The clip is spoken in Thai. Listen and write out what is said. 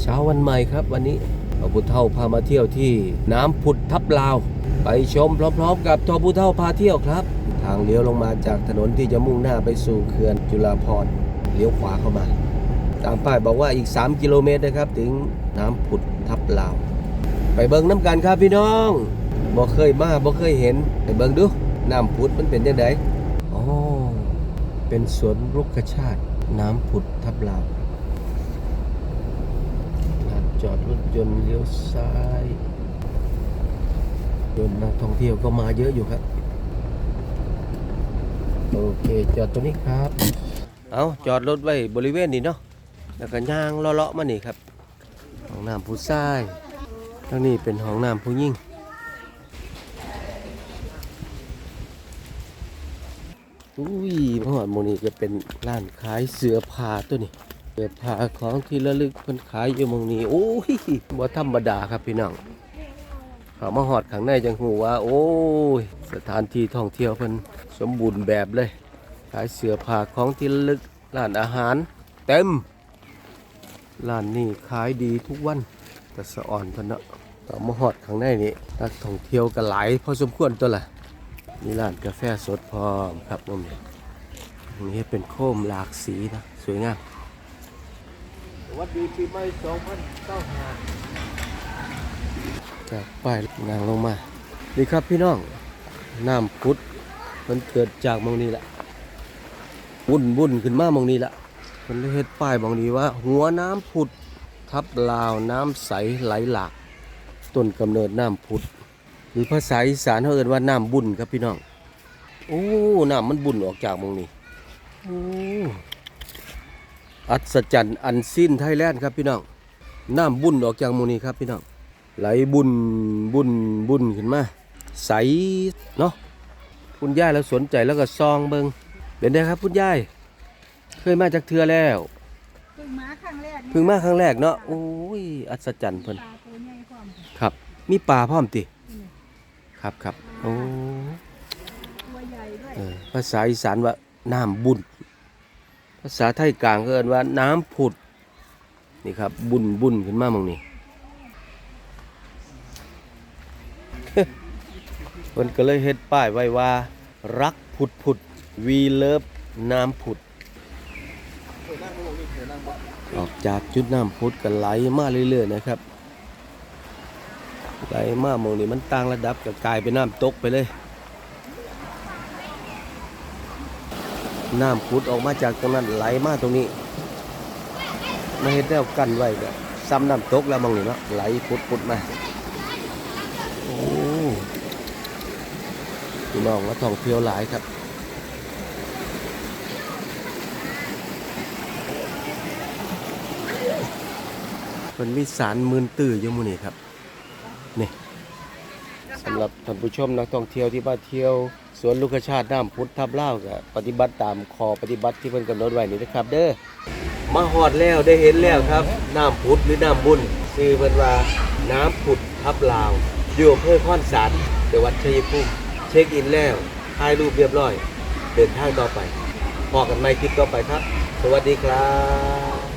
เช้าวันใหม่ครับวันนี้ทอบุเท่าพามาเที่ยวที่น้ำผุดทับลาว ไปชมพร้อมๆ กับทอบุเท่าพาเที่ยวครับ ทางเลี้ยวลงมาจากถนนที่จะมุ่งหน้าไปสู่เขื่อนจุฬาภรณ์เลี้ยวขวาเข้ามา ตามป้ายบอกว่าอีก 3 กิโลเมตรนะครับ ถึงน้ำผุดทับลาว ไปเบิ่งน้ำกันครับพี่น้องบ่เคยมาบ่เคยเห็นไปเบิ่งดูน้ำผุดมันเป็นยังไงอ๋อเป็นสวนรุกขชาติ น้ำผุดทับลาว จอดรถยนต์เลี้ยวซ้ายยนต์นักท่องเที่ยวก็มาเยอะอยู่ครับ โอเคจอดตรงนี้ครับ เอาจอดรถไว้บริเวณนี้เนาะแล้วก็ย่างเลาะๆมานี่ครับห้องน้ำผู้ชายทางนี้เป็นห้องน้ำผู้หญิงอุ้ยหอดโมนี่จะเป็นร้านขายเสื้อผ้าตัวนี้ เสื้อผ้าของที่ระลึกเพิ่นขายอยู่มองนี้โอ้ยบ่ธรรมดาครับพี่น้องเขามาหอดข้างในจังหูว่า โอ้ย สถานที่ท่องเที่ยวเพิ่นสมบูรณ์แบบเลย ขายเสื้อผ้าของที่ระลึกร้านอาหาร เต็มร้านนี้ขายดีทุกวันแต่สะอ่อนเพิ่นเนาะต่อมาหอดข้างในนี่นักท่องเที่ยวก็หลายพอสมควรตัวละมีร้านกาแฟสดพร้อมครับมุมนี้ตรงนี้เป็นโคมหลากสีนะสวยงาม วัสดีปีใหม่2095จากป้ายนางลงมา นี่ครับพี่น้อง น้ำพุดมันเกิดจากมองนี้แหละบุ่นบุ่นขึ้นมามองนี้แหละมันเลยเฮ็ดป้ายบางนี้ว่า หัวน้ำผุดทับลาวน้ำใสไหลหลากต้นกำเนิดน้ำผุดหรือภาษาอีสานเขาเอ่นว่าน้ำบุญครับพี่น้อง โอ้ น้ำมันบุญออกจากมองนี้โอ้ อัศจรรย์อันสิ้นไทยแลนด์ครับพี่น้องน้ำบุญออกจากหมองนี้ครับพี่น้องไหลบุญบุญบุญขึ้นมาใสเนาะคุณย่ายแล้วสนใจแล้วก็ซองเบิงเป็นไงครับคุณย่ายเคยมาจากเทือแล้วเพิ่งมาครั้งแรกเพิ่งมาครั้งแรกเนาะโอ้ยอัศจรรย์เพิ่นปลาตัวใหญ่พร้อมครับมีปลาพร้อมติครับครับโอ้ตัวใหญ่ด้วยเออภาษาอีสานว่าน้ำบุญ ภาษาไทยกลางก็เอิ้นว่าน้ำผุด นี่ครับ บุญบุญขึ้นมาหมองนี้เพิ่นก็เลยเฮ็ดป้ายไว้ว่า รักผุดผุดวีเลิฟน้ำผุด ออกจากจุดน้ำพุดกันไหลมาเรื่อยๆนะครับไหลมาหมองนี้มันต่างระดับกับกลายเป็นน้ำตกไปเลย น้ำพุดออกมาจากตรงนั้นไหลมาตรงนี้มาเห็นแล้วกันไว้ก็ซ้ำน้ำตกแล้วมองนี้เนาะไหลพุดพุดมาโอ้พี่น้องว่าท่องเที่ยวหลายครับเป็นมีสารมืนตื้ออยู่มูนี่ครับนี่ สำหรับท่านผู้ชมนักท่องเที่ยวที่มาเที่ยวสวนลูกชาติน้ำพุทธทับเล่าก็ปฏิบัติตามคอปฏิบัติที่เพิ่นกำหนดไว้นี่นะครับ เด้อมาหอดแล้วได้เห็นแล้วครับ น้ำพุทธหรือน้ำบุญชื่อเพิ่นว่าน้ำผุดทับลาวอยู่อำเภอข้อนสารจังหวัดชัยภูมิเช็คอินแล้วถ่ายรูปเรียบร้อย เดินทางต่อไปพอกันใหม่คลิปต่อไปครับ สวัสดีครับ